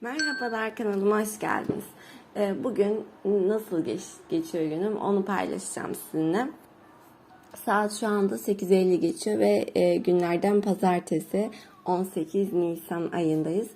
Merhabalar kanalıma hoş geldiniz. Ee, Bugün nasıl geç, geçiyor günüm onu paylaşacağım sizinle. Saat şu anda 8.50 geçiyor ve e, günlerden pazartesi 18 Nisan ayındayız.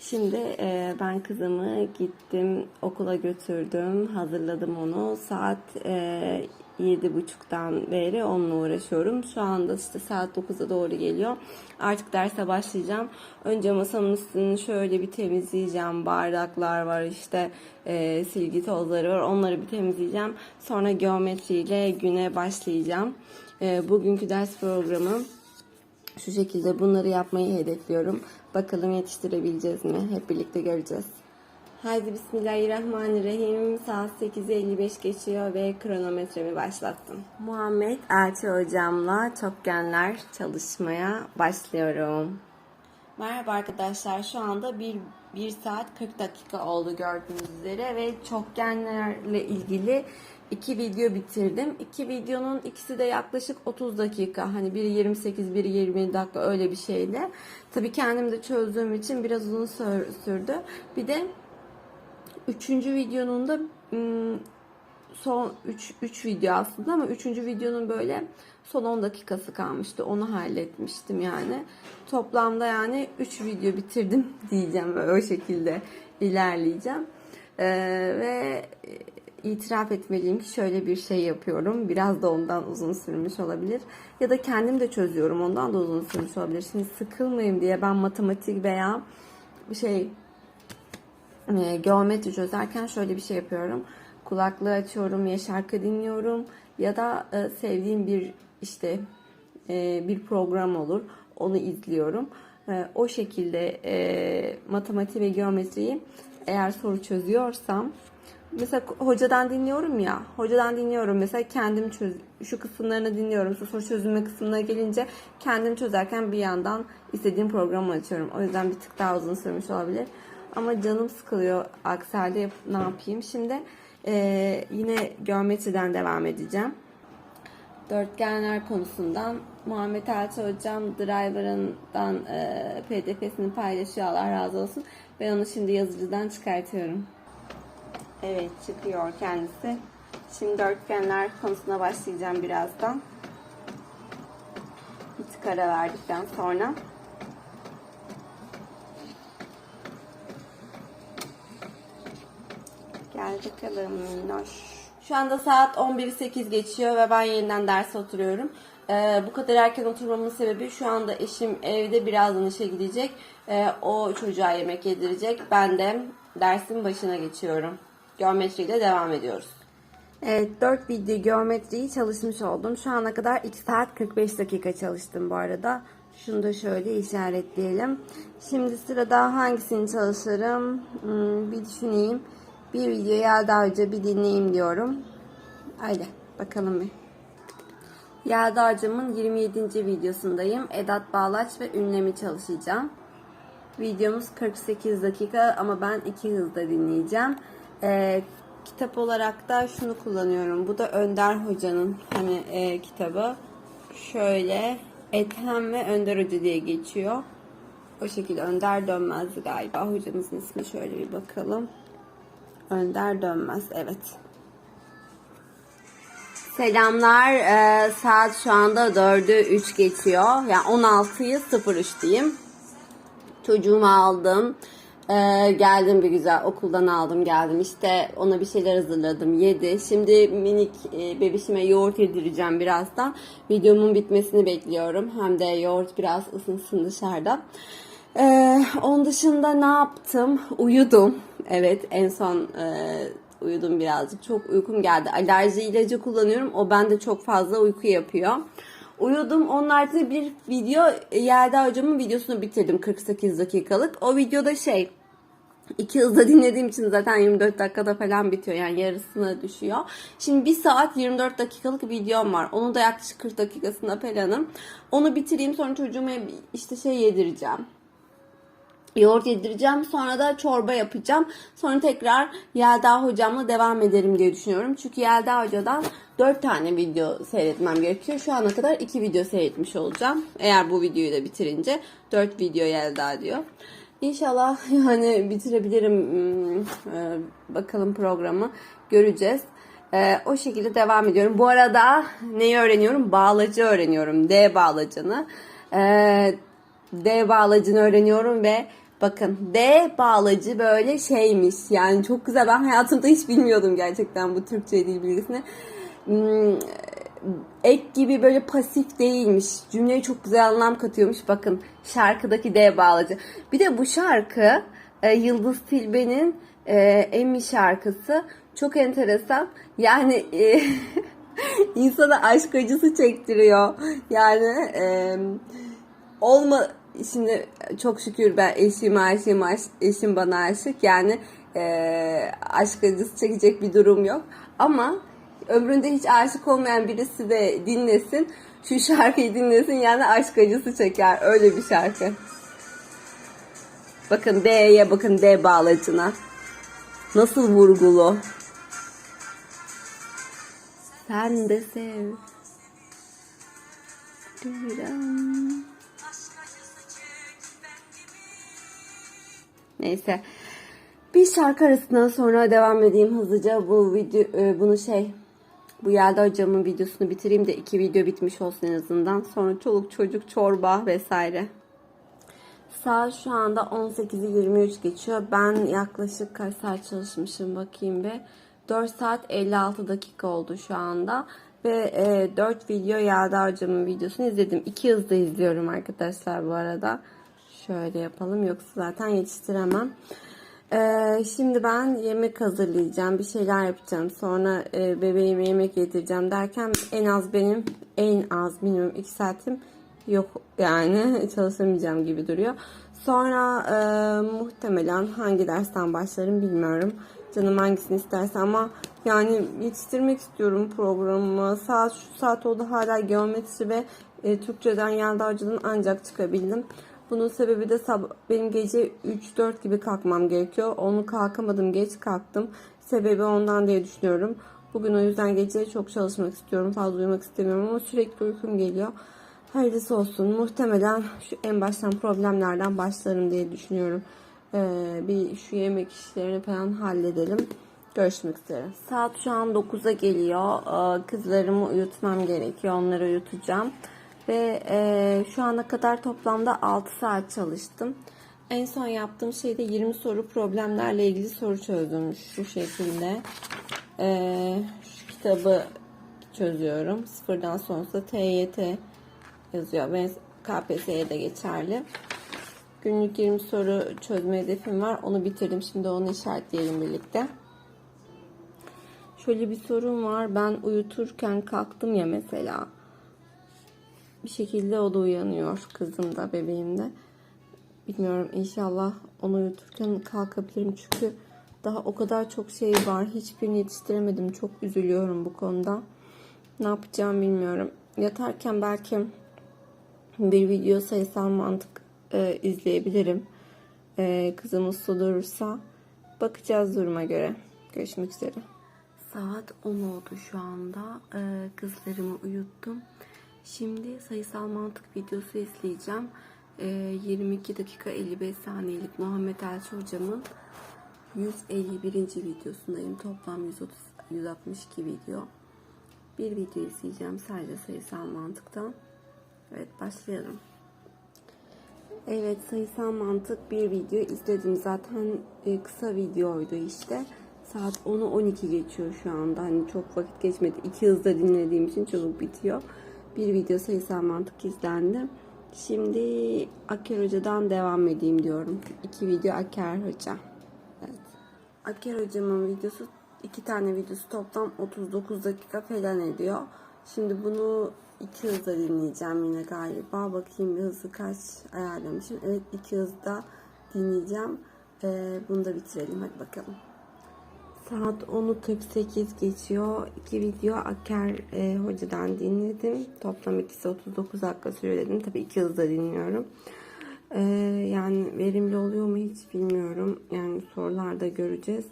Şimdi e, ben kızımı gittim okula götürdüm hazırladım onu saat e, 7.30'dan beri onunla uğraşıyorum. Şu anda işte saat 9'a doğru geliyor. Artık derse başlayacağım. Önce masamın üstünü şöyle bir temizleyeceğim. Bardaklar var işte e, silgi tozları var. Onları bir temizleyeceğim. Sonra geometriyle güne başlayacağım. E, bugünkü ders programı şu şekilde bunları yapmayı hedefliyorum. Bakalım yetiştirebileceğiz mi? Hep birlikte göreceğiz. Haydi Bismillahirrahmanirrahim. Saat 8.55 geçiyor ve kronometremi başlattım. Muhammed Elçi hocamla çokgenler çalışmaya başlıyorum. Merhaba arkadaşlar. Şu anda 1, 1 saat 40 dakika oldu gördüğünüz üzere ve çokgenlerle ilgili iki video bitirdim. İki videonun ikisi de yaklaşık 30 dakika. Hani biri 28, biri 20 dakika öyle bir şeydi. Tabii kendim de çözdüğüm için biraz uzun sür- sürdü. Bir de Üçüncü videonun da son 3 3 video aslında ama üçüncü videonun böyle son 10 dakikası kalmıştı. Onu halletmiştim yani. Toplamda yani 3 video bitirdim diyeceğim böyle o şekilde ilerleyeceğim. Ee, ve itiraf etmeliyim ki şöyle bir şey yapıyorum. Biraz da ondan uzun sürmüş olabilir. Ya da kendim de çözüyorum. Ondan da uzun sürmüş olabilir. Şimdi sıkılmayayım diye ben matematik veya şey e, geometri çözerken şöyle bir şey yapıyorum. Kulaklığı açıyorum ya şarkı dinliyorum ya da e, sevdiğim bir işte e, bir program olur. Onu izliyorum. E, o şekilde e, matematik ve geometriyi eğer soru çözüyorsam mesela hocadan dinliyorum ya hocadan dinliyorum. Mesela kendim çöz şu kısımlarını dinliyorum. Soru çözümü kısmına gelince kendim çözerken bir yandan istediğim programı açıyorum. O yüzden bir tık daha uzun sürmüş olabilir. Ama canım sıkılıyor. Aksi halde ne yapayım? Şimdi e, yine geometriden devam edeceğim. Dörtgenler konusundan Muhammed Elçi hocam Driver'ından e, pdf'sini paylaşıyor. Allah razı olsun. Ben onu şimdi yazıcıdan çıkartıyorum Evet çıkıyor kendisi. Şimdi dörtgenler konusuna başlayacağım birazdan. Bir tık ara verdikten sonra. Gel bakalım minnoş. Şu anda saat 11.08 geçiyor ve ben yeniden derse oturuyorum. Ee, bu kadar erken oturmamın sebebi şu anda eşim evde birazdan işe gidecek. Ee, o çocuğa yemek yedirecek. Ben de dersin başına geçiyorum. Geometriyle devam ediyoruz. Evet 4 video geometriyi çalışmış oldum. Şu ana kadar 2 saat 45 dakika çalıştım bu arada. Şunu da şöyle işaretleyelim. Şimdi sırada hangisini çalışırım? Hmm, bir düşüneyim. Bir videoyu Yelda Hoca bir dinleyeyim diyorum. Haydi bakalım bir. Yelda Hocam'ın 27. videosundayım. Edat Bağlaç ve ünlemi çalışacağım. Videomuz 48 dakika ama ben iki hızda dinleyeceğim. Ee, kitap olarak da şunu kullanıyorum. Bu da Önder Hoca'nın hani e, kitabı. Şöyle Ethem ve Önder Hoca diye geçiyor. O şekilde Önder Dönmez'di galiba. Hocamızın ismi şöyle bir bakalım. Önder Dönmez evet. Selamlar. Ee, saat şu anda 4'ü 3 geçiyor. Yani 16'yı 03 diyeyim. Çocuğumu aldım. Ee, geldim bir güzel okuldan aldım geldim. İşte ona bir şeyler hazırladım yedi. Şimdi minik e, bebişime yoğurt yedireceğim birazdan. Videomun bitmesini bekliyorum. Hem de yoğurt biraz ısınsın dışarıda. Ee, onun dışında ne yaptım? Uyudum. Evet en son e, uyudum birazcık. Çok uykum geldi. Alerji ilacı kullanıyorum. O bende çok fazla uyku yapıyor Uyudum. Onun haricinde bir video Yelda hocamın videosunu bitirdim 48 dakikalık. O videoda şey iki hızla dinlediğim için zaten 24 dakikada falan bitiyor. Yani yarısına düşüyor. Şimdi 1 saat 24 dakikalık videom var. Onun da yaklaşık 40 dakikasında planım. Onu bitireyim sonra çocuğuma işte şey yedireceğim yoğurt yedireceğim. Sonra da çorba yapacağım. Sonra tekrar Yelda hocamla devam ederim diye düşünüyorum. Çünkü Yelda hocadan 4 tane video seyretmem gerekiyor. Şu ana kadar 2 video seyretmiş olacağım. Eğer bu videoyu da bitirince 4 video Yelda diyor. İnşallah yani bitirebilirim hmm, e, bakalım programı göreceğiz. E, o şekilde devam ediyorum. Bu arada neyi öğreniyorum? Bağlacı öğreniyorum. D bağlacını. E, D bağlacını öğreniyorum ve bakın D bağlacı böyle şeymiş. Yani çok güzel. Ben hayatımda hiç bilmiyordum gerçekten bu Türkçe dil bilgisini. Hmm, ek gibi böyle pasif değilmiş. Cümleye çok güzel anlam katıyormuş. Bakın şarkıdaki D bağlacı. Bir de bu şarkı e, Yıldız Tilbe'nin e, Emmi şarkısı. Çok enteresan. Yani e, insana aşk acısı çektiriyor. Yani olma şimdi çok şükür ben eşim aşığım aş- eşim bana aşık. Yani e, aşk acısı çekecek bir durum yok. Ama ömründe hiç aşık olmayan birisi de dinlesin. Şu şarkıyı dinlesin yani aşk acısı çeker. Öyle bir şarkı. Bakın D'ye bakın D bağlacına. Nasıl vurgulu. Sen de sev. Dürüm. Neyse. Bir şarkı arasından sonra devam edeyim hızlıca. Bu video e, bunu şey bu Yelda hocamın videosunu bitireyim de iki video bitmiş olsun en azından. Sonra çoluk çocuk çorba vesaire. Saat şu anda 18'i 23 geçiyor. Ben yaklaşık kaç saat çalışmışım bakayım bir. 4 saat 56 dakika oldu şu anda. Ve e, 4 video Yelda hocamın videosunu izledim. 2 hızda izliyorum arkadaşlar bu arada. Şöyle yapalım yoksa zaten yetiştiremem. Ee, şimdi ben yemek hazırlayacağım, bir şeyler yapacağım. Sonra e, bebeğime yemek yedireceğim derken en az benim en az minimum 2 saatim yok yani çalışamayacağım gibi duruyor. Sonra e, muhtemelen hangi dersten başlarım bilmiyorum. Canım hangisini isterse ama yani yetiştirmek istiyorum programımı. Saat şu saat oldu hala geometri ve e, Türkçeden Yelda Hoca'dan ancak çıkabildim. Bunun sebebi de benim gece 3-4 gibi kalkmam gerekiyor. Onu kalkamadım, geç kalktım. Sebebi ondan diye düşünüyorum. Bugün o yüzden gece çok çalışmak istiyorum. Fazla uyumak istemiyorum ama sürekli uykum geliyor. Hayırlısı olsun. Muhtemelen şu en baştan problemlerden başlarım diye düşünüyorum. Ee, bir şu yemek işlerini falan halledelim. Görüşmek üzere. Saat şu an 9'a geliyor. Ee, Kızlarımı uyutmam gerekiyor. Onları uyutacağım. Ve e, şu ana kadar toplamda 6 saat çalıştım. En son yaptığım şey de 20 soru problemlerle ilgili soru çözdüm. Şu şekilde. Ee, şu kitabı çözüyorum. Sıfırdan sonsuza TYT yazıyor. Ve KPSS'ye de geçerli. Günlük 20 soru çözme hedefim var. Onu bitirdim. Şimdi onu işaretleyelim birlikte. Şöyle bir sorun var. Ben uyuturken kalktım ya mesela. Bir şekilde o da uyanıyor. Kızım da bebeğim de. Bilmiyorum inşallah onu uyuturken kalkabilirim. Çünkü daha o kadar çok şey var. Hiçbirini yetiştiremedim. Çok üzülüyorum bu konuda. Ne yapacağım bilmiyorum. Yatarken belki bir video sayısal mantık e, izleyebilirim. E, kızım uslu durursa bakacağız duruma göre. Görüşmek üzere. Saat 10 oldu şu anda. E, kızlarımı uyuttum. Şimdi sayısal mantık videosu izleyeceğim. E, 22 dakika 55 saniyelik Muhammed Elçi hocamın 151. videosundayım. Toplam 130, 162 video. Bir video izleyeceğim sadece sayısal mantıktan. Evet başlayalım. Evet sayısal mantık bir video izledim. Zaten e, kısa videoydu işte. Saat 10'u 12 geçiyor şu anda. Hani çok vakit geçmedi. İki hızda dinlediğim için çabuk bitiyor. Bir video sayısal mantık izlendi. Şimdi Aker Hoca'dan devam edeyim diyorum. İki video Aker Hoca. Evet. Aker Hocamın videosu iki tane videosu toplam 39 dakika falan ediyor. Şimdi bunu iki hızda dinleyeceğim yine galiba. Bakayım bir hızı kaç ayarlamışım. Evet iki hızda dinleyeceğim. Ee, bunu da bitirelim. Hadi bakalım. Saat 10'u 48 geçiyor. İki video Aker e, hocadan dinledim. Toplam ikisi 39 dakika sürüyor dedim. Tabii iki hızda dinliyorum. Ee, yani verimli oluyor mu hiç bilmiyorum. Yani sorularda göreceğiz.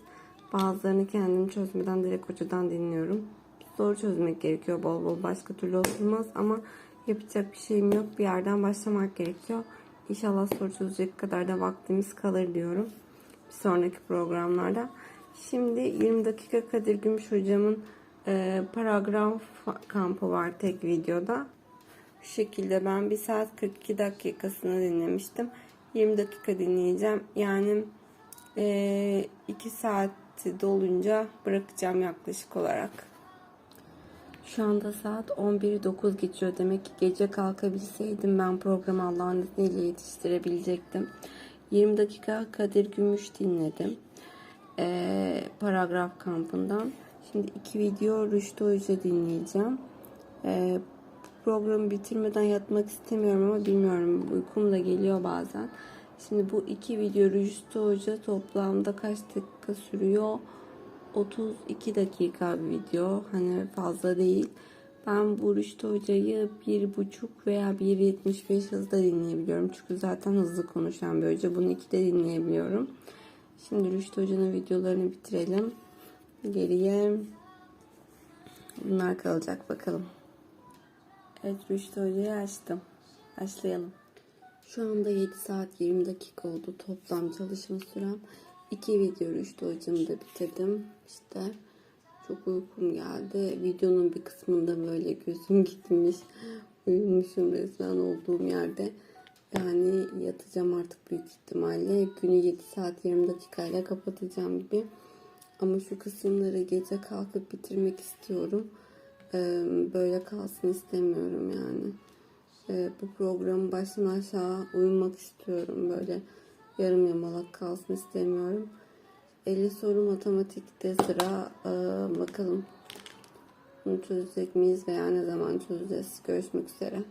Bazılarını kendim çözmeden direkt hocadan dinliyorum. Soru çözmek gerekiyor bol bol. Başka türlü olmaz ama yapacak bir şeyim yok. Bir yerden başlamak gerekiyor. İnşallah soru çözecek kadar da vaktimiz kalır diyorum. Bir sonraki programlarda. Şimdi 20 dakika Kadir Gümüş hocamın e, paragraf kampı var tek videoda. Şu şekilde ben 1 saat 42 dakikasını dinlemiştim. 20 dakika dinleyeceğim. Yani 2 saat dolunca bırakacağım yaklaşık olarak. Şu anda saat 11.09 geçiyor. Demek ki gece kalkabilseydim ben programı Allah'ın izniyle yetiştirebilecektim. 20 dakika Kadir Gümüş dinledim. Ee, paragraf kampından. Şimdi iki video Rüştü Hoca dinleyeceğim. Ee, programı bitirmeden yatmak istemiyorum ama bilmiyorum. Uykum da geliyor bazen. Şimdi bu iki video Rüştü Hoca toplamda kaç dakika sürüyor? 32 dakika bir video. Hani fazla değil. Ben bu Rüştü Hoca'yı 1.5 veya 1.75 hızda dinleyebiliyorum. Çünkü zaten hızlı konuşan bir hoca. Bunu iki de dinleyebiliyorum. Şimdi Rüştü Hoca'nın videolarını bitirelim. Geriye bunlar kalacak bakalım. Evet Rüştü Hoca'yı açtım. Başlayalım. Şu anda 7 saat 20 dakika oldu toplam çalışma sürem. İki video Rüştü hocamı da bitirdim. İşte çok uykum geldi. Videonun bir kısmında böyle gözüm gitmiş. Uyumuşum resmen olduğum yerde. Yani yatacağım artık büyük ihtimalle. Günü 7 saat 20 dakikayla kapatacağım gibi. Ama şu kısımları gece kalkıp bitirmek istiyorum. Ee, Böyle kalsın istemiyorum yani. Ee, Bu programı baştan aşağı uyumak istiyorum. Böyle yarım yamalak kalsın istemiyorum. 50 soru matematikte sıra. Ee, bakalım bunu çözecek miyiz veya ne zaman çözeceğiz. Görüşmek üzere.